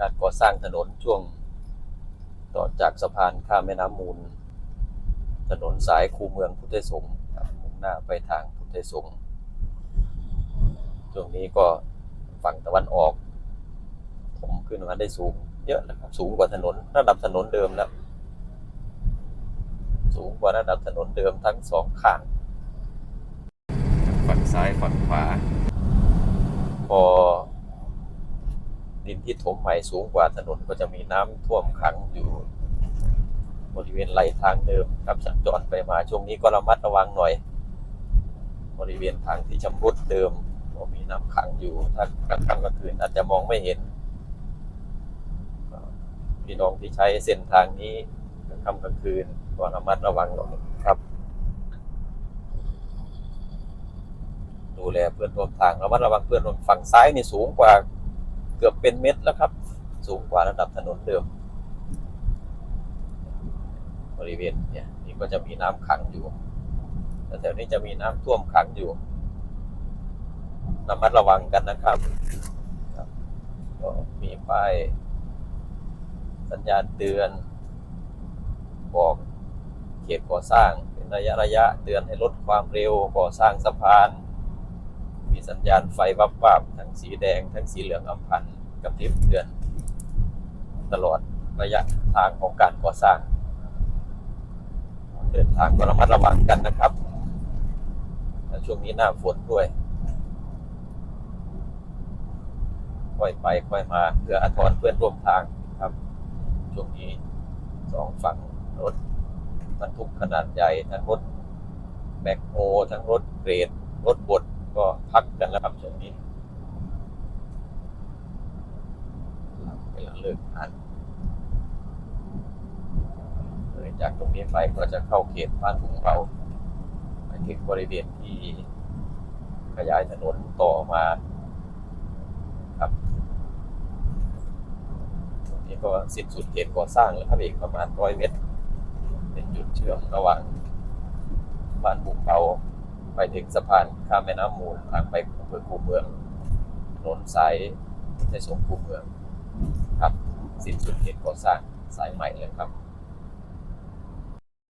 การก่อสร้างถนนช่วง ต่อจากสะพานข้ามแม่น้ำมูล ถนนสายคูเมืองพุทธสงฆ์มุ่งหน้าไปทางพุทธสงฆ์ช่วงนี้ก็ฝั่งตะวันออก ผมขึ้นมาได้สูง เยอะนะครับ สูงกว่าถนนระดับถนนเดิมแล้ว สูงกว่าระดับถนนเดิมทั้งสองข้าง ฝั่งซ้ายฝั่งขวาพอ ดินที่ถมใหม่สูงกว่าถนนก็จะมีน้ำท่วมขังอยู่ บริเวณไหลทางเดิมครับสัญจรไปมาช่วงนี้ก็ระมัดระวังหน่อย บริเวณทางที่ชำรุดเดิมก็มีน้ำขังอยู่ถ้ากลางค่ำกลางคืนอาจจะมองไม่เห็นพี่น้องที่ใช้เส้นทางนี้กลางค่ำกลางคืนก็ระมัดระวังหน่อยครับดูแลเพื่อนร่วมทางระมัดระวังเพื่อนร่วมฝั่งซ้ายนี่สูงกว่า เกือบเป็นเม็ดแล้วครับ สูงกว่าระดับถนนเดิม บริเวณเนี่ยนี่ก็จะมีน้ำขังอยู่แแถวนี้จะมีน้ำท่วมขังอยู่ระมัดระวังกันนะครับก็มีป้ายสัญญาณเตือน บอกเขตก่อสร้างเป็นระยะระยะเตือนให้ลดความเร็วก่อสร้างสะพาน มีสัญญาณไฟวับวับ สีแดง ทั้งสีเหลืองอำพันกับพริบเตือน ตลอดระยะทางของการก่อสร้าง เดินทางก็ระมัดระวังกันนะครับช่วงนี้หน้าฝนด้วย ค่อยไปค่อยมาเพื่ออทรเพื่อนร่วมทางครับ ช่วงนี้สองฝั่งรถบรรทุกขนาดใหญ่ทั้งรถแบคโฮทั้งรถเกรด รถบดก็พักกันแล้วครับช่วงนี้ เวลาเลิกงานเลยจากตรงนี้ไปก็จะเข้าเขตบ้านหุงเบาไปถึงบริเวณที่ขยายถนนต่อมาครับตรงนี้ก็สิ้นสุดเขตก่อสร้างแล้วครับอีกประมาณร้อยเมตร เป็นจุดเชื่อมระหว่างบ้านบุงเบาไปถึงสะพานข้ามแม่น้ำมูลทางไปอำเภอคูเมืองถนนสายในสงคูเมือง ครับสิ้นสุดเหตก่อสร้างสายใหม่เลยครับ